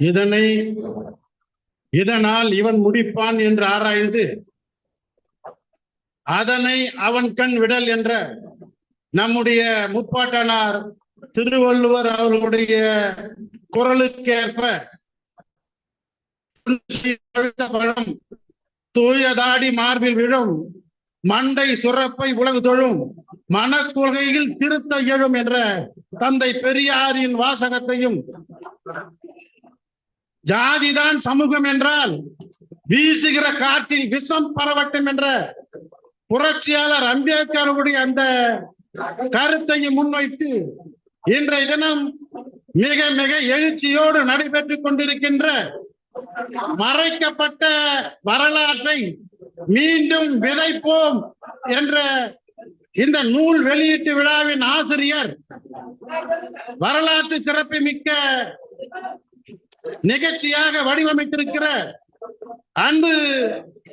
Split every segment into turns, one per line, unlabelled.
இதனை இதனால் இவன் முடிப்பான் என்று ஆராய்ந்து அதனை அவன் கண் விடல் என்ற நம்முடைய முப்பாட்டனார் திருவள்ளுவர் அவர்களுடைய குரலுக்கேற்ப பழம் தூயதாடி மார்பில் விழும் மண்டை சுரப்பை உலகு தொழும். மனக்கொள்கையில் திருத்த எழும் என்ற தந்தை பெரியாரின் வாசகத்தையும். ஜாதிதான் சமூகம் என்றால் வீசுகிற காற்றில் விஷம் பரவட்டும் என்ற புரட்சியாளர் அம்பேத்கருடைய அந்த கருத்தையும் முன்வைத்து இன்றைய தினம் மிக மிக எழுச்சியோடு நடைபெற்றுக் கொண்டிருக்கின்ற மறைக்கப்பட்ட வரலாற்றை மீண்டும் விதைப்போம் என்ற இந்த நூல் வெளியீட்டு விழாவின் ஆசிரியர் வரலாற்று சிறப்பு மிக்க நிகழ்ச்சியாக வடிவமைத்திருக்கிற அன்பு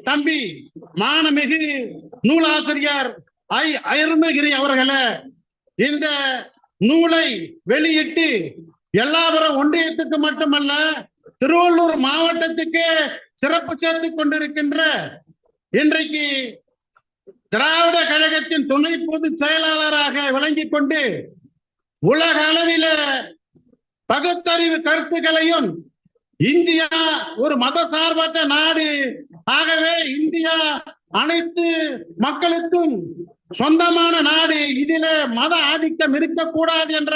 தம்பி மானமிகு நூலாசிரியர் ஐ. அருணகிரி அவர்களை இந்த நூலை வெளியிட்டு எல்லாபுரம் ஒன்றியத்துக்கு மட்டுமல்ல திருவள்ளூர் மாவட்டத்துக்கு சிறப்பு சேர்த்து கொண்டிருக்கின்ற இன்றைக்கு திராவிட கழகத்தின் துணை பொதுச் செயலாளராக விளங்கி கொண்டு உலக அளவில பகுத்தறிவு கருத்துக்களையும் இந்தியா ஒரு மத சார்பற்ற நாடு ஆகவே இந்தியா அனைத்து மக்களுக்கும் சொந்தமான நாடு. இதில மத ஆதிக்கம் இருக்கக்கூடாது என்ற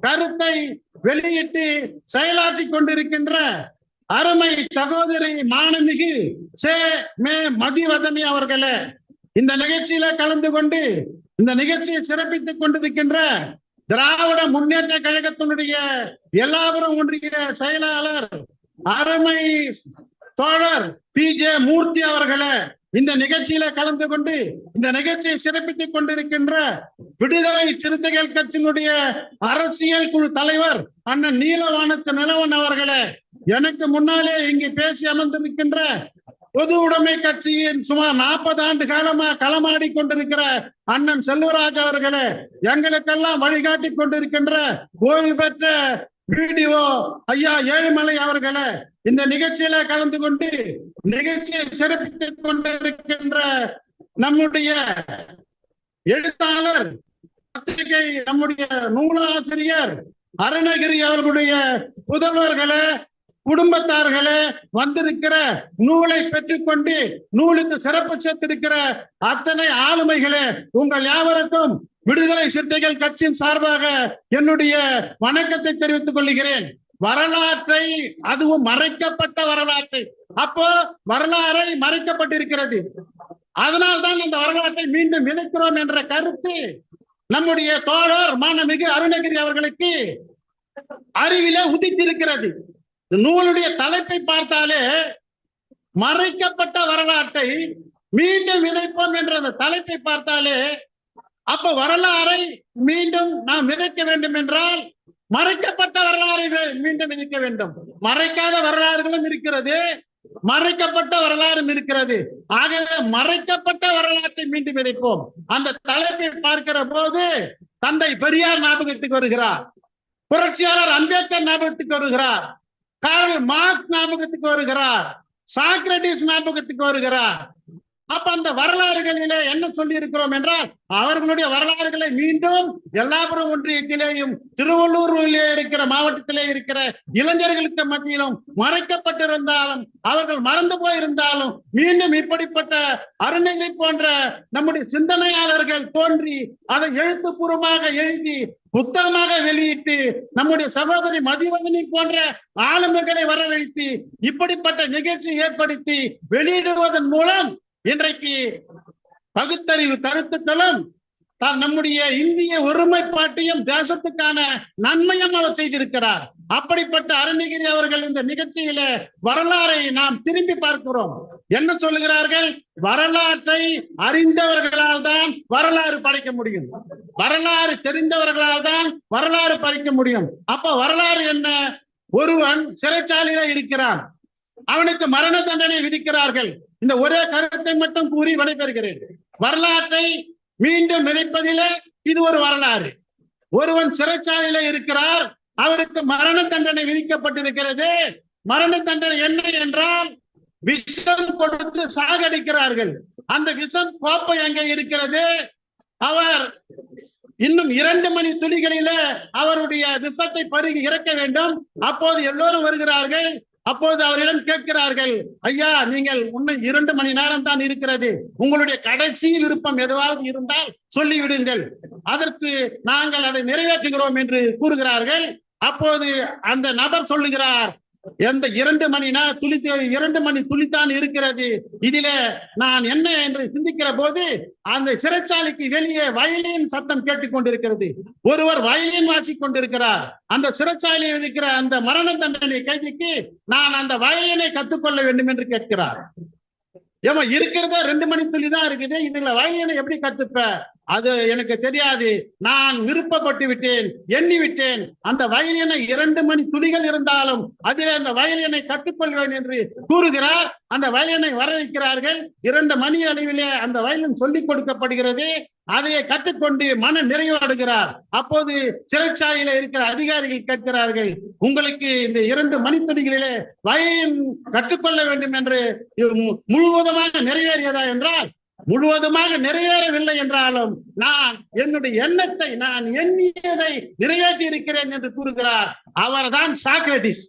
கருத்தை வெளியிட்டு செயலாற்றி கொண்டிருக்கின்ற அருமை சகோதரி மானமிகு சே மே மதிவதனி அவர்களே இந்த நிகழ்ச்சியில கலந்து கொண்டு இந்த நிகழ்ச்சியை சிறப்பித்துக் கொண்டிருக்கின்ற திராவிட முன்னேற்ற கழகத்தினுடைய எல்லாவரும் ஒன்றிய செயலாளர் அருமை தோழர் பி ஜே மூர்த்தி அவர்களே இந்த நிகழ்ச்சியில கலந்து கொண்டு இந்த நிகழ்ச்சியை சிறப்பித்துக் கொண்டிருக்கின்ற விடுதலை சிறுத்தைகள் கட்சியினுடைய அரசியல் குழு தலைவர் அண்ணன் நீலவானத்து நிலவன் அவர்களே எனக்கு முன்னாலே இங்கு பேசி அமர்ந்திருக்கின்ற பொது உடைமை கட்சியின் சுமார் நாற்பது ஆண்டு காலமா களமாடி கொண்டிருக்கிற அண்ணன் செல்வராஜ் அவர்களே எங்களுக்கெல்லாம் வழிகாட்டி கொண்டிருக்கின்ற ஓய்வு பெற்ற வீடியோ. ஐயா ஏழுமலை அவர்களே இந்த நிகழ்ச்சியில கலந்து கொண்டு நிகழ்ச்சியை சிறப்பித்துக் கொண்டிருக்கின்ற நம்முடைய எழுத்தாளர் பத்திரிகை நம்முடைய நூலாசிரியர் அருணகிரி அவர்களுடைய புதல்வர்களே குடும்பத்தார்களே வந்திருக்கிற நூலை பெற்றுக்கொண்டு நூலுக்கு சிறப்பு சேர்த்திருக்கிற அத்தனை ஆளுமைகளே உங்கள் யாவருக்கும் விடுதலை சிறுத்தைகள் கட்சியின் சார்பாக என்னுடைய வணக்கத்தை தெரிவித்துக் கொள்கிறேன். வரலாற்றை அதுவும் மறைக்கப்பட்ட வரலாற்றை. அப்போ வரலாறை மறைக்கப்பட்டிருக்கிறது. அதனால்தான் இந்த வரலாற்றை மீண்டும் இணைக்கிறோம் என்ற கருத்து நம்முடைய தோழர் மாணமிகு அருணகிரி அவர்களுக்கு அறிவிலே உதித்திருக்கிறது. நூலுடைய தலைப்பை பார்த்தாலே மறைக்கப்பட்ட வரலாற்றை மீண்டும் இணைப்போம் என்ற அந்த தலைப்பை பார்த்தாலே அப்ப வரலாறை மீண்டும் நாம் விதைக்க வேண்டும் என்றால் மறைக்கப்பட்ட வரலாறை மீண்டும் விதைக்க வேண்டும். மறைக்காத வரலாறுகளும் இருக்கிறது. மறைக்கப்பட்ட வரலாறும் இருக்கிறது. ஆகவே மறைக்கப்பட்ட வரலாற்றை மீண்டும் விதைப்போம். அந்த தலைப்பை பார்க்கிற போது தந்தை பெரியார் ஞாபகத்துக்கு வருகிறார். புரட்சியாளர் அம்பேத்கர் ஞாபகத்துக்கு வருகிறார். கார்ல் மார்க் ஞாபகத்துக்கு வருகிறார். சாக்ரட்டிஸ் ஞாபகத்துக்கு வருகிறார். அப்ப அந்த வரலாறுகளிலே என்ன சொல்லி இருக்கிறோம் என்றால் அவர்களுடைய வரலாறுகளை மீண்டும் எல்லாபுரம் ஒன்றியத்திலேயும் திருவள்ளூரிலே இருக்கிற மாவட்டத்திலே இருக்கிற இளைஞர்களுக்கு மத்தியிலும் மறைக்கப்பட்டிருந்தாலும் அவர்கள் மறந்து போயிருந்தாலும் மீண்டும் இப்படிப்பட்ட அருணகிரி போன்ற நம்முடைய சிந்தனையாளர்கள் தோன்றி அதை எழுத்துப்பூர்வமாக எழுதி புத்தகமாக வெளியிட்டு நம்முடைய சகோதரி மதிவதனி போன்ற ஆளுமைகளை வரவழைத்து இப்படிப்பட்ட நிகழ்ச்சி ஏற்படுத்தி வெளியிடுவதன் மூலம் இன்றைக்கு பகுத்தறிவு கருத்துக்களும் தான் நம்முடைய இந்திய ஒருமைப்பாட்டையும் தேசத்துக்கான நன்மையும் அவர் செய்திருக்கிறார். அப்படிப்பட்ட அருணகிரி அவர்கள் இந்த நிகழ்ச்சியில வரலாறை நாம் திரும்பி பார்க்கிறோம். என்ன சொல்லுகிறார்கள்? வரலாற்றை அறிந்தவர்களால் தான் வரலாறு படைக்க முடியும். வரலாறு தெரிந்தவர்களால் தான் வரலாறு படைக்க முடியும். அப்ப வரலாறு என்ன? ஒருவன் சிறைச்சாலையில இருக்கிறான். அவனுக்கு மரண தண்டனை விதிக்கிறார்கள். இந்த ஒரே கருத்தை மட்டும் கூறி விடைபெறுகிறேன். வரலாற்றை மீண்டும் நினைப்பதிலே இது ஒரு வரலாறு. ஒருவன் சிறைச்சாலையில இருக்கிறார் அவருக்கு மரண தண்டனை விதிக்கப்பட்டிருக்கிறது. மரண தண்டனை என்ன என்றால் விஷம் கொடுத்து சாகடிக்கிறார்கள். அந்த விஷம் கோப்பை அங்கே இருக்கிறது. அவர் இன்னும் இரண்டு மணி துளிகளில அவருடைய விஷத்தை பருகி இறக்க வேண்டும். அப்போது எல்லோரும் வருகிறார்கள். அப்போது அவரிடம் கேட்கிறார்கள் ஐயா நீங்கள் இன்னும் இரண்டு மணி நேரம் தான் இருக்கிறது. உங்களுடைய கடைசி விருப்பம் எதுவாவது இருந்தால் சொல்லிவிடுங்கள். அதற்கு நாங்கள் அதை நிறைவேற்றுகிறோம் என்று கூறுகிறார்கள். அப்போது அந்த நபர் சொல்லுகிறார் எந்த இரண்டு மணி நேரம் இரண்டு மணி துளித்தான் இருக்கிறது. இதிலே நான் என்ன என்று சிந்திக்கிற போது அந்த சிறைச்சாலைக்கு வெளியே வயலின் சத்தம் கேட்டுக்கொண்டிருக்கிறது ஒருவர் வயலின் வாசிக் கொண்டிருக்கிறார். அந்த சிறைச்சாலையில் இருக்கிற அந்த மரண தண்டனை கைதிக்கு நான் அந்த வயலினை கற்றுக்கொள்ள வேண்டும் என்று கேட்கிறார். ஏமா இருக்கிறதே ரெண்டு மணி துளி தான் இருக்குது. இதுல வயலினை எப்படி கத்துப்ப? அது எனக்கு தெரியாது. நான் விருப்பப்பட்டு விட்டேன் எண்ணி விட்டேன். அந்த வயலினை இரண்டு மணி துளிகள் இருந்தாலும் அதில் அந்த வயலினை கற்றுக்கொள்வேன் என்று கூறுகிறார். அந்த வயலினை வர வைக்கிறார்கள். இரண்டு மணி அளவிலே அந்த வயலின் சொல்லிக் கொடுக்கப்படுகிறது. அதையே கற்றுக்கொண்டு மன நிறைவு அடைகிறார் அப்போது சிறைச்சாலையில இருக்கிற அதிகாரிகள் கேட்கிறார்கள் உங்களுக்கு இந்த இரண்டு மணித்துளிகளிலே வயலின் கற்றுக்கொள்ள வேண்டும் என்று மு- முழுவதுமாக நிறைவேறியதா என்றால் முழுவதுமாக நிறைவேறவில்லை என்றாலும் நான் என்னுடைய எண்ணத்தை நான் எண்ணியதை நிறைவேற்றி இருக்கிறேன் என்று கூறுகிறார். அவர்தான் சாக்ரட்டிஸ்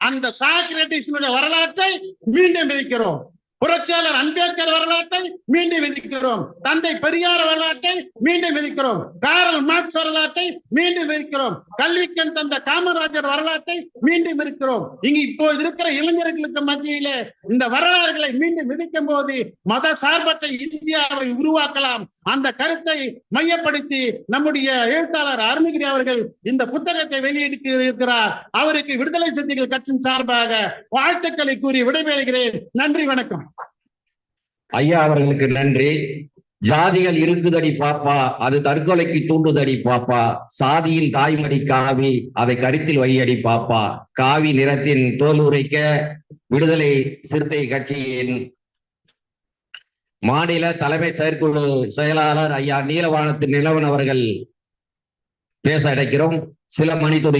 அந்த சாக்ரட்டிஸினுடைய வரலாற்றை மீண்டும் இருக்கிறோம் புரட்சியாளர் அம்பேத்கர் வரலாற்றை மீண்டும் விதிக்கிறோம். தந்தை பெரியார் வரலாற்றை மீண்டும் விதிக்கிறோம். காரல் மார்க்ஸ் வரலாற்றை மீண்டும் விதிக்கிறோம். கல்விக்கண் தந்த காமராஜர் வரலாற்றை மீண்டும் இருக்கிறோம் இங்கு இப்போது இருக்கிற இளைஞர்களுக்கு மத்தியிலே இந்த வரலாறுகளை மீண்டும் விதிக்கும் போது மத சார்பற்ற இந்தியாவை உருவாக்கலாம். அந்த கருத்தை மையப்படுத்தி நம்முடைய எழுத்தாளர் அருணகிரி அவர்கள் இந்த புத்தகத்தை வெளியிட்டு இருக்கிறார். அவருக்கு விடுதலை சிறுத்தைகள் கட்சியின் சார்பாக வாழ்த்துக்களை கூறி விடைபெறுகிறேன். நன்றி வணக்கம்.
ஐயா அவர்களுக்கு நன்றி. ஜாதிகள் இருக்குதடி பாப்பா அது தற்கொலைக்கு தூண்டுதடி பாப்பா. சாதியின் தாய்மடி காவி அதை கருத்தில் வையடி பாப்பா. காவி நிறத்தின் தோல் உரைக்க விடுதலை சிறுத்தை கட்சியின் மாநில தலைமை செயற்குழு செயலாளர் ஐயா நீலவானத்து நிலவன் அவர்கள் பேச அடைக்கிறோம். சில மணித்துறை